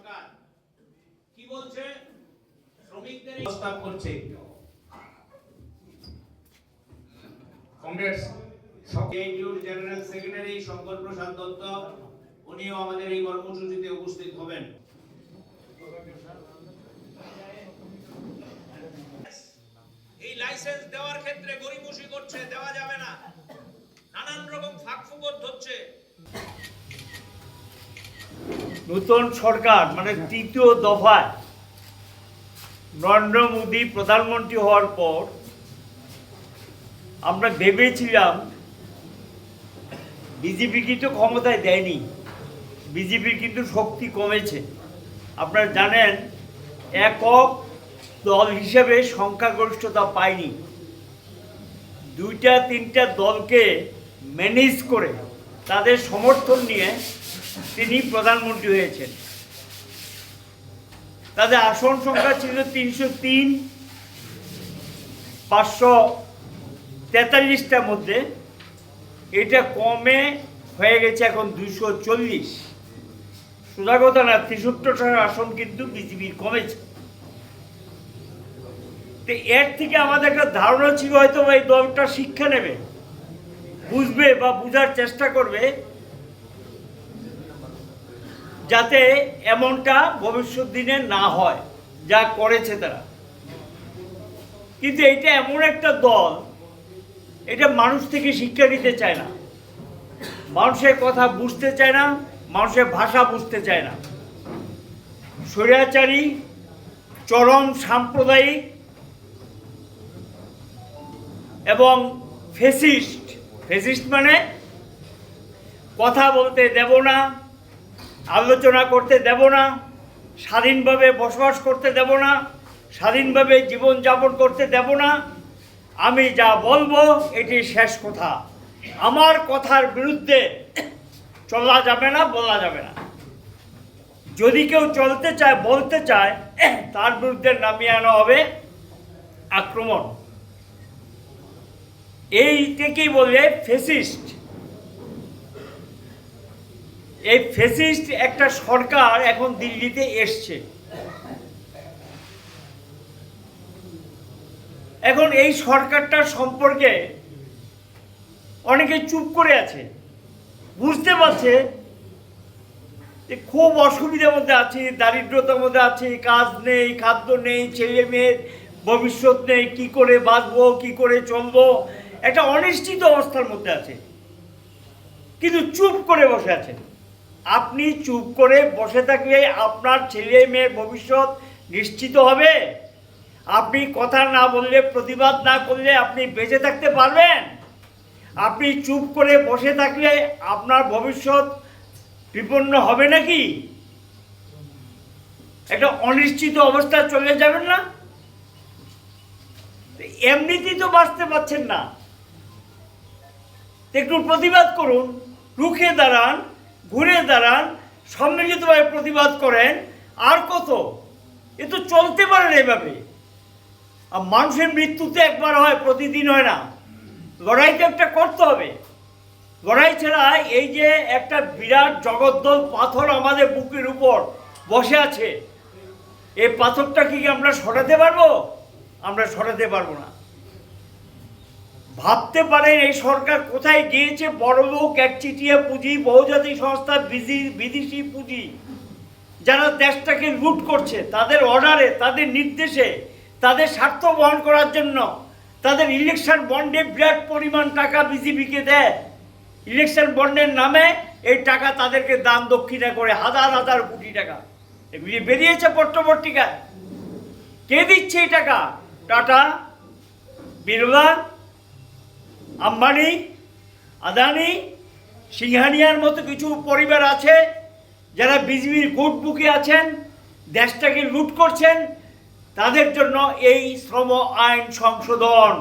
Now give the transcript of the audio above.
সরকার কি বলছে? শ্রমিকদের প্রস্তাব করছে। কংগ্রেস এনজিওর জেনারেল সেক্রেটারি শঙ্কর প্রসাদ দত্ত। উনিও আমাদের এই কর্মসূচিতে উপস্থিত হবেন। এই লাইসেন্স দেওয়ার ক্ষেত্রে গরিমসি করছে দেওয়া যাবে না। নানান রকম ফাঁকফুকর ধরছে। নতুন সরকার মানে তৃতীয় দফায় নরেন্দ্র মোদী প্রধানমন্ত্রী হওয়ার পর আমরা ভেবেছিলাম বিজেপি কিন্তু ক্ষমতায় দেয়নি। বিজেপির কিন্তু শক্তি কমেছে। আপনারা জানেন, একক দল হিসেবে সংখ্যাগরিষ্ঠতা পায়নি দুইটা, তিনটা দলকে ম্যানেজ করে তাদের সমর্থন নিয়ে তিনি প্রধানমন্ত্রী হয়েছেন। তাদের আসন সংখ্যা ছিল তিনশো তিন, পাঁচশো তেতাল্লিশটার মধ্যে। এটা কমে হয়ে গেছে এখন দুশো চল্লিশ। কথা না তেষট্টিটার আসন কিন্তু বিজেপির কমেছে। তো এর থেকে আমাদের একটা ধারণা ছিল হয়তো এই দলটা শিক্ষা নেবে, বুঝবে বা বুঝার চেষ্টা করবে। যাতে এমনটা ভবিষ্যৎ দিনে না হয়, যা করেছে তারা। কিন্তু এটা এমন একটা দল, এটা মানুষ থেকে শিক্ষা নিতে চায় না। মানুষের কথা বুঝতে চায় না, মানুষের ভাষা বুঝতে চায় না। স্বৈরাচারী, চরম সাম্প্রদায়িক এবং ফেসিস্ট ফেসিস্ট মানে কথা বলতে দেব না আলোচনা করতে দেব না, স্বাধীনভাবে বসবাস করতে দেব না, স্বাধীনভাবে জীবনযাপন করতে দেব না। আমি যা বলব, এটি শেষ কথা। আমার কথার বিরুদ্ধে চলা যাবে না, বলা যাবে না। যদি কেউ চলতে চায়, বলতে চায়, তার বিরুদ্ধে নামিয়ে আনা হবে আক্রমণ। এইটাকেই বলে ফেসিস্ট এই ফেসিস্ট একটা সরকার এখন দিল্লিতে এসছে। এখন এই সরকারটার সম্পর্কে অনেকে চুপ করে আছে। বুঝতে পারছে যে খুব অসুবিধার মধ্যে আছে, দারিদ্রতার মধ্যে আছে, কাজ নেই, খাদ্য নেই, ছেলে মেয়ের ভবিষ্যৎ নেই, কি করে বাঁচবো, কি করে চলবো, একটা অনিশ্চিত অবস্থার মধ্যে আছে। কিন্তু চুপ করে বসে আছেন আপনি চুপ করে বসে থাকলে আপনার ছেলে মেয়ের ভবিষ্যৎ নিশ্চিত হবে। আপনি কথা না বললে, প্রতিবাদ না করলে আপনি বেঁচে থাকতে পারবেন। আপনি চুপ করে বসে থাকলে আপনার ভবিষ্যৎ বিপন্ন হবে নাকি? একটা অনিশ্চিত অবস্থা চলে যাবেন না? এমনিতেই তো বাঁচতে পারছেন না। একটু প্রতিবাদ করুন, রুখে দাঁড়ান ঘুরে দাঁড়ান, সম্মিলিতভাবে প্রতিবাদ করেন, আর কত? এ তো চলতে পারে না এভাবে। আর মানুষের মৃত্যুতে একবার হয়, প্রতিদিন হয় না। লড়াই তো একটা করতে হবে। লড়াই ছাড়া এই যে একটা বিরাট জগদ্দল পাথর আমাদের বুকের উপর বসে আছে এই পাথরটা কি আমরা সরাতে পারব? আমরা সরাতে পারব না। ভাবতে পারেন এই সরকার কোথায় গিয়েছে বড় লোক একচিটিয়া পুঁজি, বহুজাতিক সংস্থা বিজি- বিদেশি পুঁজি। যারা দেশটাকে লুট করছে, তাদের অর্ডারে, তাদের নির্দেশে, তাদের স্বার্থ বহন করার জন্য, তাদের ইলেকশন বন্ডে বিরাট পরিমাণ টাকা বিজেপিকে দেয়। ইলেকশন বন্ডের নামে এই টাকা তাদেরকে দান দক্ষিণা করে হাজার হাজার কোটি টাকা। এগুলি বেরিয়েছে পট্টপট্টিকায়। কে দিচ্ছে এই টাকা? টাটা বিরলা আম্বানি, আদানি, সিংহানিয়ার মতো কিছু পরিবার আছে যারা বিজেপির গুট বুকে আছেন, দেশটাকে লুট করছেন, তাদের জন্য এই শ্রম আইন সংশোধন।